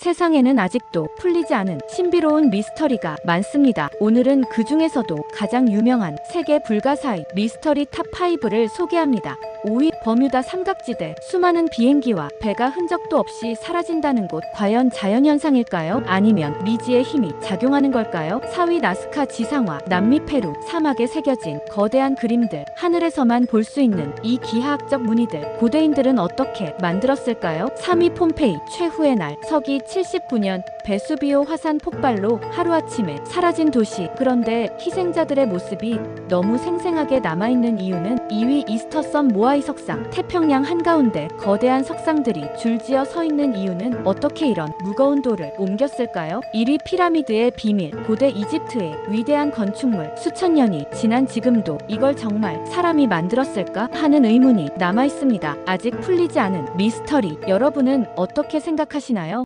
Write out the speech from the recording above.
세상에는 아직도 풀리지 않은 신비로운 미스터리가 많습니다. 오늘은 그 중에서도 가장 유명한 세계 불가사의 미스터리 탑5를 소개합니다. 5위 버뮤다 삼각지대 수많은 비행기와 배가 흔적도 없이 사라진다는 곳 과연 자연현상일까요? 아니면 미지의 힘이 작용하는 걸까요? 4위 나스카 지상화 남미 페루 사막에 새겨진 거대한 그림들 하늘에서만 볼 수 있는 이 기하학적 무늬들 고대인들은 어떻게 만들었을까요? 3위 폼페이 최후의 날 서기 79년 베수비오 화산 폭발로 하루아침에 사라진 도시 그런데 희생자들의 모습이 너무 생생하게 남아있는 이유는 2위 이스터섬 모아이 석상 태평양 한가운데 거대한 석상들이 줄지어 서 있는 이유는 어떻게 이런 무거운 돌을 옮겼을까요? 1위 피라미드의 비밀 고대 이집트의 위대한 건축물 수천 년이 지난 지금도 이걸 정말 사람이 만들었을까 하는 의문이 남아 있습니다. 아직 풀리지 않은 미스터리 여러분은 어떻게 생각하시나요?